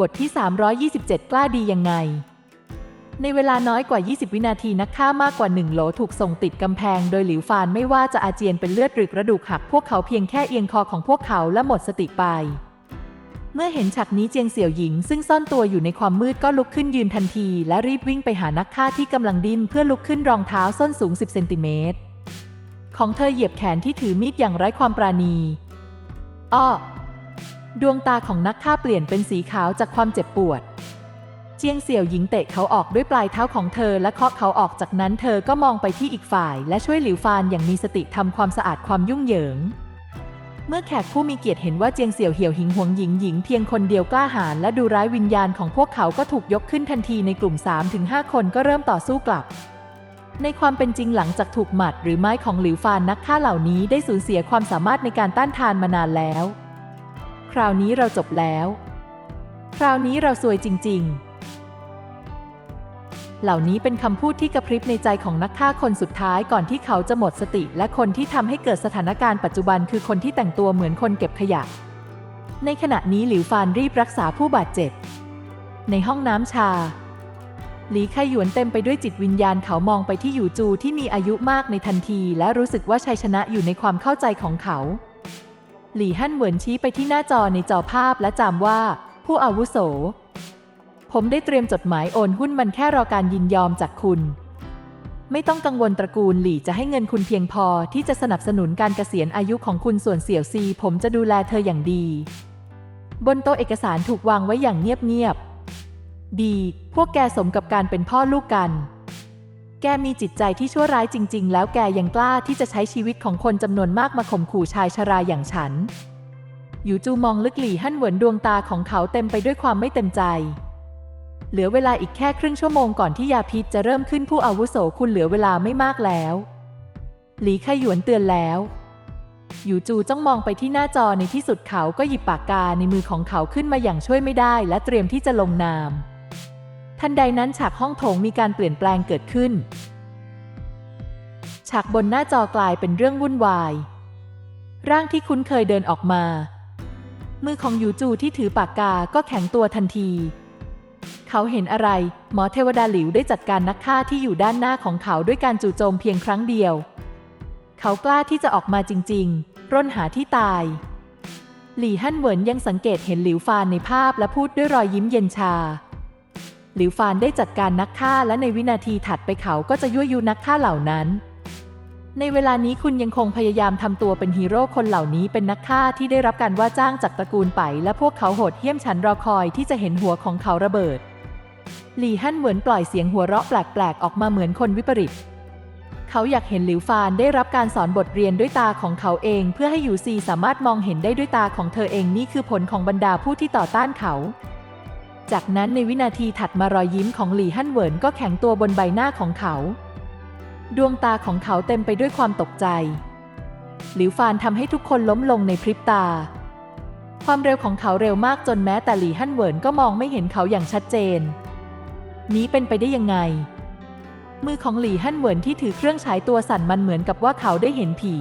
บทที่ 327 กล้าดียังไง ในเวลาน้อยกว่า 20 วินาทีนักฆ่ามากกว่า1โหลถูกส่งติดกำแพง โดยหลิวฟานไม่ว่าจะอาเจียนเป็นเลือดหรือกระดูกหัก พวกเขาเพียงแค่เอียงคอของพวกเขาและหมดสติไป เมื่อเห็นฉากนี้เจียงเสี่ยวหญิง ซึ่งซ่อนตัวอยู่ในความมืดก็ลุกขึ้นยืนทันที และรีบวิ่งไปหานักฆ่าที่กำลังดิ้นเพื่อลุกขึ้นรองเท้าส้นสูง 10 เซนติเมตรของเธอเหยียบแขนที่ถือมีดอย่างไร้ความปราณีอ้อ ดวงตาของนักฆ่าเปลี่ยนเป็นสีขาวจากความเจ็บปวด เจียงเสี่ยวหญิงเตะเขาออกด้วยปลายเท้าของเธอและเคาะเขาออกจากนั้นเธอก็มองไปที่อีกฝ่าย และช่วยหลิวฟานอย่างมีสติทำความสะอาดความยุ่งเหยิง เมื่อแขกผู้มีเกียรติเห็นว่าเจียงเสี่ยวเหี่ยวหิงหวงหญิงหญิงเพียงคนเดียวกล้าหาญและดูร้ายวิญญาณของพวกเขาก็ถูกยกขึ้นทันทีในกลุ่ม 3-5 คนก็เริ่มต่อสู้กลับในความเป็นจริงหลังจากถูกหมัดหรือไม้ของหลิวฟานนักฆ่าเหล่านี้ได้สูญเสียความสามารถในการต้านทานมานานแล้ว ราวนี้เราจบแล้ว คราวนี้เราซวยจริง ๆ เหล่านี้เป็นคำพูดที่กระพริบในใจของนักฆ่าคนสุดท้ายก่อนที่เขาจะหมดสติ และคนที่ทำให้เกิดสถานการณ์ปัจจุบันคือคนที่แต่งตัวเหมือนคนเก็บขยะ ในขณะนี้หลิวฟานรีบรักษาผู้บาดเจ็บ ในห้องน้ำชาหลีไคหยวนเต็มไปด้วยจิตวิญญาณเขามองไปที่หยูจูที่มีอายุมากในทันที และรู้สึกว่าชัยชนะอยู่ในความเข้าใจของเขา หลี่ฮั่นเหวินชี้ไปที่หน้าจอในจอภาพและจำว่า ผู้อาวุโส ผมได้เตรียมจดหมายโอนหุ้นมันแค่รอการยินยอมจากคุณ ไม่ต้องกังวลตระกูลหลี่จะให้เงินคุณเพียงพอที่จะสนับสนุนการเกษียณอายุของคุณส่วนเสี่ยวซี ผมจะดูแลเธออย่างดี บนโต๊ะเอกสารถูกวางไว้อย่างเงียบๆดี พวกแกสมกับการเป็นพ่อลูกกัน แกมีจิตใจที่ชั่วร้ายจริง ๆ แล้วแกยังกล้าที่จะใช้ชีวิตของคนจำนวนมากมาข่มขู่ชายชราอย่างฉัน อยู่จูมองลึกหลี่ฮั่นเหวินดวงตาของเขาเต็มไปด้วยความไม่เต็มใจ เหลือเวลาอีกแค่ครึ่งชั่วโมงก่อนที่ยาพิษจะเริ่มขึ้นผู้อาวุโสคุณเหลือเวลาไม่มากแล้ว หลีไคหยวนเตือนแล้วอยู่จูจ้องมองไปที่หน้าจอในที่สุดเขาก็หยิบปากกาในมือของเขาขึ้นมาอย่างช่วยไม่ได้และเตรียมที่จะลงนาม ทันใดนั้นฉากห้องโถงมีการเปลี่ยนแปลงเกิดขึ้น ฉากบนหน้าจอกลายเป็นเรื่องวุ่นวาย ร่างที่คุ้นเคยเดินออกมา มือของยูจูที่ถือปากกาก็แข็งตัวทันที เขาเห็นอะไร หมอเทวดาหลิวได้จัดการนักฆ่าที่อยู่ด้านหน้าของเขาด้วยการจู่โจมเพียงครั้งเดียว เขากล้าที่จะออกมาจริง ๆ ร่นหาที่ตายหลี่ฮั่นเหวินยังสังเกตเห็นหลิวฟานในภาพและพูดด้วยรอยยิ้มเย็นชา หลิวฟานได้จัดการนักฆ่าและในวินาทีถัดไปเขาก็จะยั่วยุนักฆ่าเหล่านั้น ในเวลานี้คุณยังคงพยายามทำตัวเป็นฮีโร่คนเหล่านี้เป็นนักฆ่าที่ได้รับการว่าจ้างจากตระกูลไป และพวกเขาโหดเหี้ยมฉันรอคอยที่จะเห็นหัวของเขาระเบิดหลี่ฮั่นเหมือนปล่อยเสียงหัวเราะแปลกๆ ออกมาเหมือนคนวิปริต เขาอยากเห็นหลิวฟานได้รับการสอนบทเรียนด้วยตาของเขาเอง เพื่อให้ยูซีสามารถมองเห็นได้ด้วยตาของเธอเองนี่คือผลของบรรดาผู้ที่ต่อต้านเขา จากนั้นในวินาทีถัดมารอยยิ้มของหลี่ฮั่นเหวินก็แข็งตัวบนใบหน้าของเขา ดวงตาของเขาเต็มไปด้วยความตกใจ หลิวฟานทำให้ทุกคนล้มลงในพริบตา ความเร็วของเขาเร็วมากจนแม้แต่หลี่ฮั่นเหวินก็มองไม่เห็นเขาอย่างชัดเจน นี้เป็นไปได้ยังไง มือของหลี่ฮั่นเหวินที่ถือเครื่องฉายตัวสั่นมันเหมือนกับว่าเขาได้เห็นผี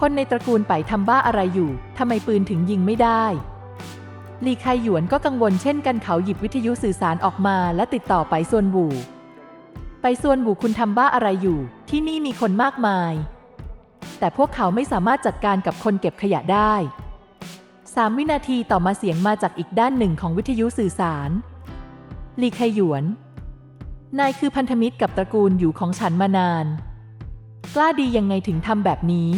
คนในตระกูลไปทำบ้าอะไรอยู่ ทำไมปืนถึงยิงไม่ได้ ลีไคหยวนก็กังวลเช่นกันเขาหยิบวิทยุสื่อสารออกมาและติดต่อไปส่วนบูไปส่วนบูคุณทำบ้าอะไรอยู่ ที่นี่มีคนมากมาย แต่พวกเขาไม่สามารถจัดการกับคนเก็บขยะได้สามวินาทีต่อมาเสียงมาจากอีกด้านหนึ่งของวิทยุสื่อสารลีไคหยวน นายคือพันธมิตรกับตระกูลอยู่ของฉันมานาน กล้าดียังไงถึงทำแบบนี้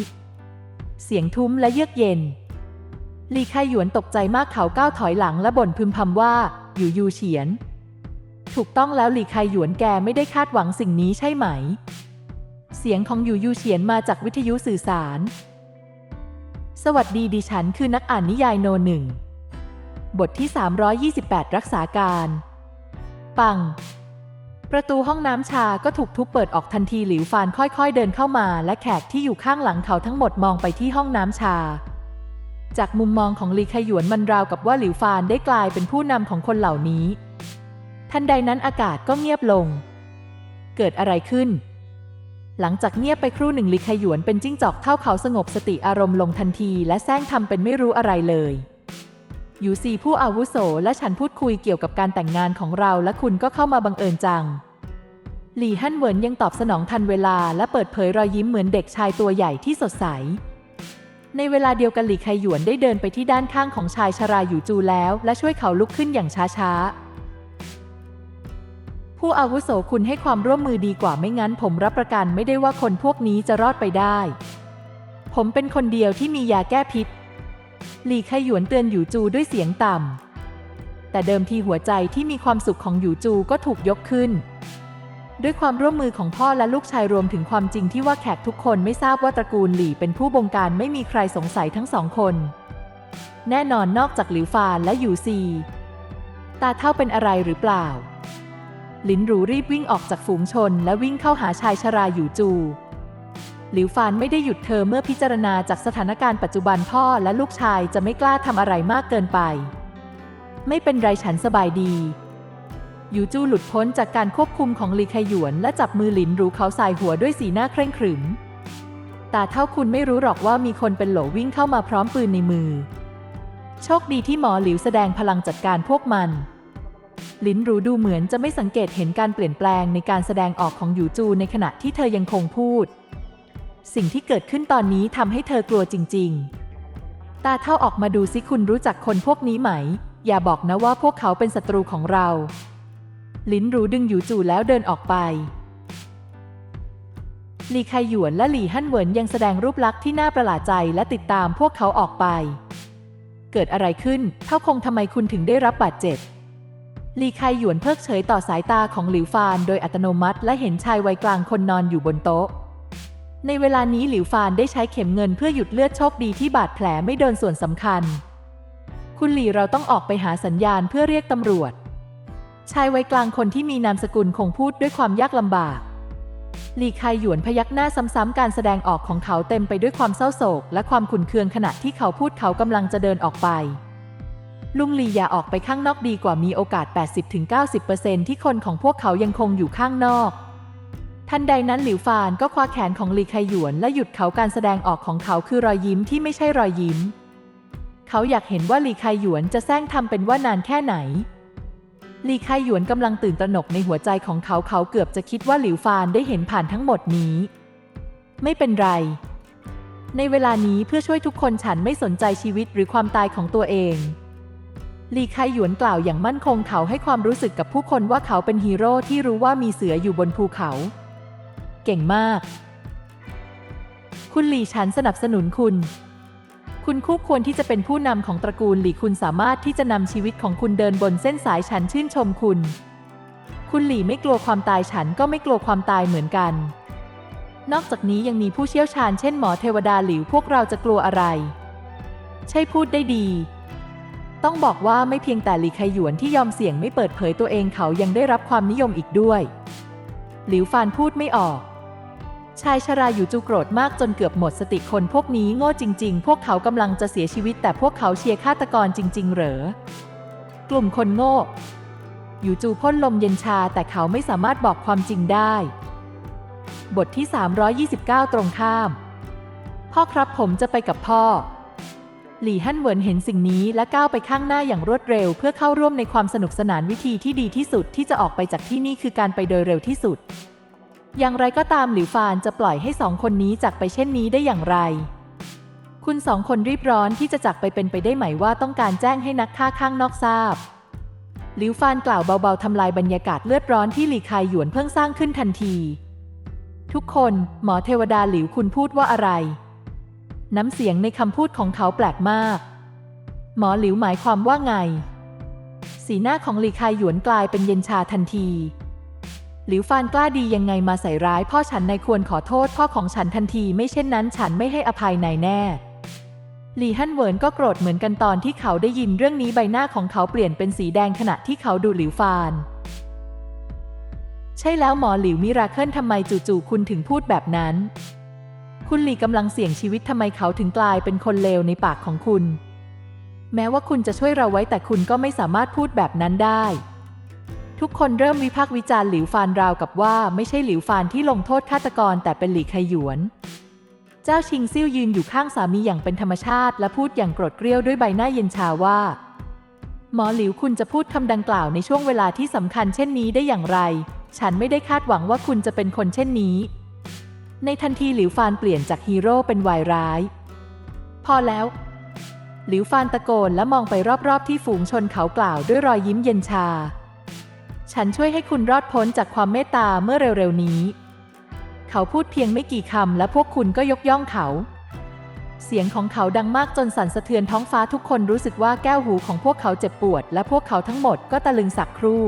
เสียงทุ้มและเยือกเย็น ลีไคหยวนตกใจมากเขาก้าวถอยหลังและบ่นพึมพำว่า อยู่ยูเฉียน ถูกต้องแล้วหลีไคหยวนแกไม่ได้คาดหวังสิ่งนี้ใช่ไหม เสียงของอยู่ยูเฉียนมาจากวิทยุสื่อสาร สวัสดีดิฉันคือนักอ่านนิยายโนหนึ่ง บทที่ 328 รักษาการ ปัง ประตูห้องน้ำชาก็ถูกทุบเปิดออกทันทีหลิวฟานค่อยๆเดินเข้ามา และแขกที่อยู่ข้างหลังเขาทั้งหมดมองไปที่ห้องน้ำชา จากมุมมองของลีไคหยวนมันราวกับว่าหลิวฟานได้กลายเป็นผู้นำของคนเหล่านี้ ทันใดนั้นอากาศก็เงียบลง เกิดอะไรขึ้น หลังจากเงียบไปครู่หนึ่งลีไคหยวนเป็นจิ้งจอกเท่าเขาสงบสติอารมณ์ลงทันที และแซงทำเป็นไม่รู้อะไรเลยยูซีผู้อาวุโสและฉันพูดคุยเกี่ยวกับการแต่งงานของเราและคุณก็เข้ามาบังเอิญจัง หลี่ฮั่นเหวินยังตอบสนองทันเวลาและเปิดเผยรอยยิ้มเหมือนเด็กชายตัวใหญ่ที่สดใส ในเวลาเดียวกันหลี่ไคหยวนได้เดินไปที่ด้านข้างของชายชราอยู่จูแล้ว และช่วยเขาลุกขึ้นอย่างช้าๆ ผู้อาวุโสคุณให้ความร่วมมือดีกว่าไม่งั้น ผมรับประกันไม่ได้ว่าคนพวกนี้จะรอดไปได้ ผมเป็นคนเดียวที่มียาแก้พิษ หลี่ไคหยวนเตือนหยูจูด้วยเสียงต่ำแต่เดิมทีหัวใจที่มีความสุขของหยูจูก็ถูกยกขึ้น ด้วยความร่วมมือของพ่อและลูกชายรวมถึงความจริงที่ว่าแขกทุกคนไม่ทราบว่าตระกูลหลี่เป็นผู้บงการไม่มีใครสงสัยทั้งสองคน แน่นอนนอกจากหลิวฟานและหยูซีตาเท่าเป็นอะไรหรือเปล่า ลินหรูรีบวิ่งออกจากฝูงชน และวิ่งเข้าหาชายชราหยูจู หลิวฟานไม่ได้หยุดเธอเมื่อพิจารณาจากสถานการณ์ปัจจุบันพ่อและลูกชายจะไม่กล้าทำอะไรมากเกินไป ไม่เป็นไรฉันสบายดี ยูจูหลุดพ้นจากการควบคุมของหลีไคหยวน และจับมือหลินรูเขาสายหัวด้วยสีหน้าเคร่งขรึม ตาเท่าคุณไม่รู้หรอกว่ามีคนเป็นโหลวิ่งเข้ามาพร้อมปืนในมือ โชคดีที่หมอหลิวแสดงพลังจัดการพวกมันหลินรูดูเหมือนจะไม่สังเกตเห็นการเปลี่ยนแปลงในการแสดงออกของยูจูในขณะที่เธอยังคงพูด สิ่งที่เกิดขึ้นตอนนี้ทำให้เธอกลัวจริง ๆ ตาเท่าออกมาดูสิคุณรู้จักคนพวกนี้ไหม อย่าบอกนะว่าพวกเขาเป็นศัตรูของเรา ลินรูดึงหยูจูแล้วเดินออกไปหลีไคหยวนและหลี่ฮั่นเหวินยังแสดงรูปลักษณ์ที่น่าประหลาดใจและติดตามพวกเขาออกไป เกิดอะไรขึ้นเท่าคงทำไมคุณถึงได้รับบาดเจ็บหลีไคหยวนเพิกเฉยต่อสายตาของหลิวฟานโดยอัตโนมัติและเห็นชายวัยกลางคนนอนอยู่บนโต๊ะ ในเวลานี้หลิวฟานได้ใช้เข็มเงินเพื่อหยุดเลือดโชคดีที่บาดแผลไม่โดนส่วนสำคัญ คุณหลี่เราต้องออกไปหาสัญญาณเพื่อเรียกตำรวจ ชายวัยกลางคนที่มีนามสกุลคงพูดด้วยความยากลำบากหลีคายหยวนพยักหน้าซ้ำๆการแสดงออกของเขาเต็มไปด้วยความเศร้าโศก และความขุ่นเคืองขณะที่เขาพูดเขากำลังจะเดินออกไป ลุงหลีอย่าออกไปข้างนอกดีกว่ามีโอกาส 80-90%ที่คนของพวกเขายังคงอยู่ข้างนอก ทันใดนั้นหลิวฟานก็คว้าแขนของหลีไคหยวนและหยุดเขาการแสดงออกของเขาคือรอยยิ้มที่ไม่ใช่รอยยิ้ม เขาอยากเห็นว่าหลีไคหยวนจะแซงทำเป็นว่านานแค่ไหน ลีไคหยวนกำลังตื่นตระหนกในหัวใจของเขาเขาเกือบจะคิดว่าหลิวฟานได้เห็นผ่านทั้งหมดนี้ ไม่เป็นไร ในเวลานี้เพื่อช่วยทุกคนฉันไม่สนใจชีวิตหรือความตายของตัวเองลีไคหยวนกล่าวอย่างมั่นคงเขาให้ความรู้สึกกับผู้คนว่าเขาเป็นฮีโร่ที่รู้ว่ามีเสืออยู่บนภูเขา เก่งมาก คุณหลีฉันสนับสนุนคุณ คุณคู่ควรที่จะเป็นผู้นำของตระกูลหลี่คุณสามารถที่จะนำชีวิตของคุณเดินบนเส้นสายฉันชื่นชมคุณ คุณหลี่ไม่กลัวความตายฉันก็ไม่กลัวความตายเหมือนกัน นอกจากนี้ยังมีผู้เชี่ยวชาญเช่นหมอเทวดาหลิวพวกเราจะกลัวอะไร ใช่พูดได้ดี ต้องบอกว่าไม่เพียงแต่หลีไคหยวนที่ยอมเสี่ยงไม่เปิดเผยตัวเองเขายังได้รับความนิยมอีกด้วย หลิวฟานพูดไม่ออก ชายชราอยู่จูโกรธมากจนเกือบหมดสติคนพวกนี้โง่จริง ๆ พวกเขากำลังจะเสียชีวิตแต่พวกเขาเชียร์ฆาตกรจริง ๆ เหรอ กลุ่มคนโง่ อยู่จูพ่นลมเย็นชาแต่เขาไม่สามารถบอกความจริงได้ บทที่ 329 ตรงข้าม พ่อครับผมจะไปกับพ่อ หลี่ฮั่นเหวินเห็นสิ่งนี้และก้าวไปข้างหน้าอย่างรวดเร็ว เพื่อเข้าร่วมในความสนุกสนานวิธีที่ดีที่สุดที่จะออกไปจากที่นี่คือการไปโดยเร็วที่สุด อย่างไรก็ตามหลิวฟานจะปล่อยให้สองคนนี้จากไปเช่นนี้ได้อย่างไร คุณสองคนรีบร้อนที่จะจากไปเป็นไปได้ไหมว่าต้องการแจ้งให้นักฆ่าข้างนอกทราบหลิวฟานกล่าวเบาๆทำลายบรรยากาศเลือดร้อนที่หลีคายหยวนเพิ่งสร้างขึ้นทันที ทุกคนหมอเทวดาหลิวคุณพูดว่าอะไร น้ำเสียงในคำพูดของเขาแปลกมาก หมอหลิวหมายความว่าไง สีหน้าของหลีคายหยวนกลายเป็นเย็นชาทันที หลิวฟานกล้าดียังไงมาใส่ร้าย พ่อฉันนายควรขอโทษพ่อของฉันทันที ไม่เช่นนั้น ฉันไม่ให้อภัยนายแน่หลีฮั่นเหวินก็โกรธเหมือนกันตอนที่เขาได้ยินเรื่องนี้ใบหน้าของเขาเปลี่ยนเป็นสีแดงขณะที่เขาดูหลิวฟาน ใช่แล้วหมอหลิวมิราเคิลทำไมจู่ๆคุณถึงพูดแบบนั้น คุณหลีกำลังเสี่ยงชีวิตทำไมเขาถึงกลายเป็นคนเลวในปากของคุณ แม้ว่าคุณจะช่วยเราไว้แต่คุณก็ไม่สามารถพูดแบบนั้นได้ ทุกคนเริ่มวิพากษ์วิจารณ์หลิวฟานราวกับว่าไม่ใช่หลิวฟานที่ลงโทษฆาตกรแต่เป็นหลีไคหยวน เจ้าชิงซิ่วยืนอยู่ข้างสามีอย่างเป็นธรรมชาติ และพูดอย่างโกรธเกรี้ยวด้วยใบหน้าเย็นชาว่า หมอหลิวคุณจะพูดคำดังกล่าวในช่วงเวลาที่สำคัญเช่นนี้ได้อย่างไร ฉันไม่ได้คาดหวังว่าคุณจะเป็นคนเช่นนี้ ในทันทีหลิวฟานเปลี่ยนจากฮีโร่เป็นวายร้าย พอแล้ว หลิวฟานตะโกนและมองไปรอบๆที่ฝูงชนเขากล่าวด้วยรอยยิ้มเย็นชา ฉันช่วยให้คุณรอดพ้นจากความเมตตาเมื่อเร็วๆนี้ เขาพูดเพียงไม่กี่คำและพวกคุณก็ยกย่องเขา เสียงของเขาดังมากจนสั่นสะเทือนท้องฟ้าทุกคนรู้สึกว่าแก้วหูของพวกเขาเจ็บปวด และพวกเขาทั้งหมดก็ตะลึงสักครู่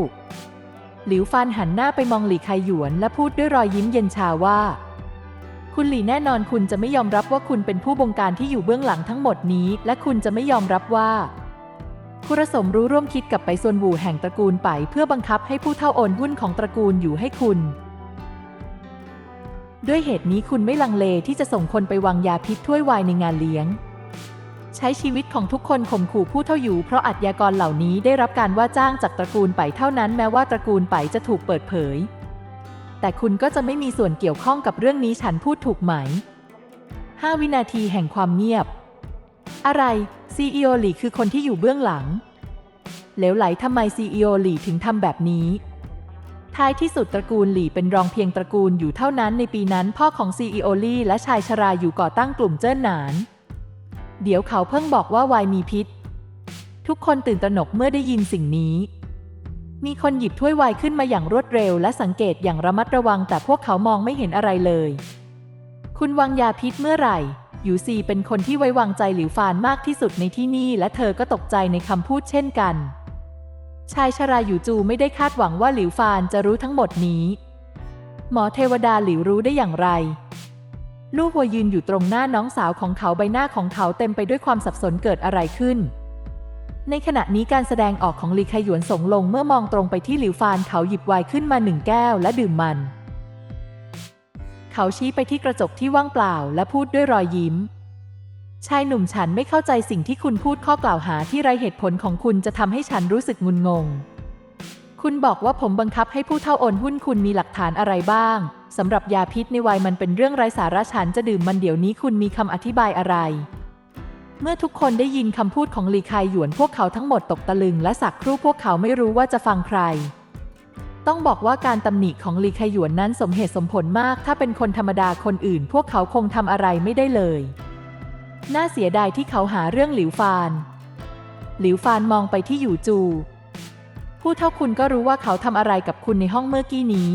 หลิวฟานหันหน้าไปมองหลี่ไคหยวนและพูดด้วยรอยยิ้มเย็นชาว่า คุณหลี่แน่นอนคุณจะไม่ยอมรับว่าคุณเป็นผู้บงการที่อยู่เบื้องหลังทั้งหมดนี้ และคุณจะไม่ยอมรับว่า คุรสมรู้ร่วมคิดกับไปซวนบูแห่งตระกูลไป เพื่อบังคับให้ผู้เท่าโอนหุ้นของตระกูลอยู่ให้คุณ ด้วยเหตุนี้คุณไม่ลังเลที่จะส่งคนไปวางยาพิษถ้วยวายในงานเลี้ยง ใช้ชีวิตของทุกคนข่มขู่ผู้เท่าอยู่ เพราะอาชญากรเหล่านี้ได้รับการว่าจ้างจากตระกูลไปเท่านั้นแม้ว่าตระกูลไปจะถูกเปิดเผย แต่คุณก็จะไม่มีส่วนเกี่ยวข้องกับเรื่องนี้ฉันพูดถูกไหม 5 วินาทีแห่งความเงียบ อะไร CEO หลี่คือคนที่อยู่เบื้องหลังเหลวไหลทำไม CEO หลี่ถึงทำแบบนี้ ท้ายที่สุดตระกูลหลี่เป็นรองเพียงตระกูลอยู่เท่านั้นในปีนั้นพ่อของ CEO ลี่และชายชราอยู่ก่อตั้งกลุ่มเจิ้นหนาน เดี๋ยวเขาเพิ่งบอกว่าวายมีพิษ ทุกคนตื่นตระหนกเมื่อได้ยินสิ่งนี้ มีคนหยิบถ้วยไวน์ขึ้นมาอย่างรวดเร็วและสังเกตอย่างระมัดระวังแต่พวกเขามองไม่เห็นอะไรเลย คุณวางยาพิษเมื่อไหร่ ยูซีเป็นคนที่ไว้วางใจหลิวฟานมากที่สุดในที่นี่และเธอก็ตกใจในคำพูดเช่นกัน ชายชราหยูจูไม่ได้คาดหวังว่าหลิวฟานจะรู้ทั้งหมดนี้ หมอเทวดาหลิวรู้ได้อย่างไร ลูกหัวยืนอยู่ตรงหน้าน้องสาวของเขาใบหน้าของเขาเต็มไปด้วยความสับสนเกิดอะไรขึ้น ในขณะนี้การแสดงออกของลีไคหยวนสงลงเมื่อมองตรงไปที่หลิวฟานเขาหยิบไวน์ขึ้นมาหนึ่งแก้วและดื่มมัน เขาชี้ไปที่กระจกที่ว่างเปล่าและพูดด้วยรอยยิ้ม ชายหนุ่มฉันไม่เข้าใจสิ่งที่คุณพูดข้อกล่าวหาที่ไรเหตุผลของคุณจะทำให้ฉันรู้สึกงุนงง คุณบอกว่าผมบังคับให้ผู้เท่าโอนหุ้นคุณมีหลักฐานอะไรบ้างสำหรับยาพิษในวัยมันเป็นเรื่องไร้สาระฉันจะดื่มมันเดี๋ยวนี้คุณมีคำอธิบายอะไร เมื่อทุกคนได้ยินคำพูดของลีคายหยวนพวกเขาทั้งหมดตกตะลึงและสักครู่พวกเขาไม่รู้ว่าจะฟังใคร ต้องบอกว่าการตำหนิของลีคหยวนนั้นสมเหตุสมผลมาก ถ้าเป็นคนธรรมดาคนอื่น พวกเขาคงทำอะไรไม่ได้เลย น่าเสียดายที่เขาหาเรื่องหลิวฟาน หลิวฟานมองไปที่หยูจู ผู้เท่าคุณก็รู้ว่าเขาทำอะไรกับคุณในห้องเมื่อกี้นี้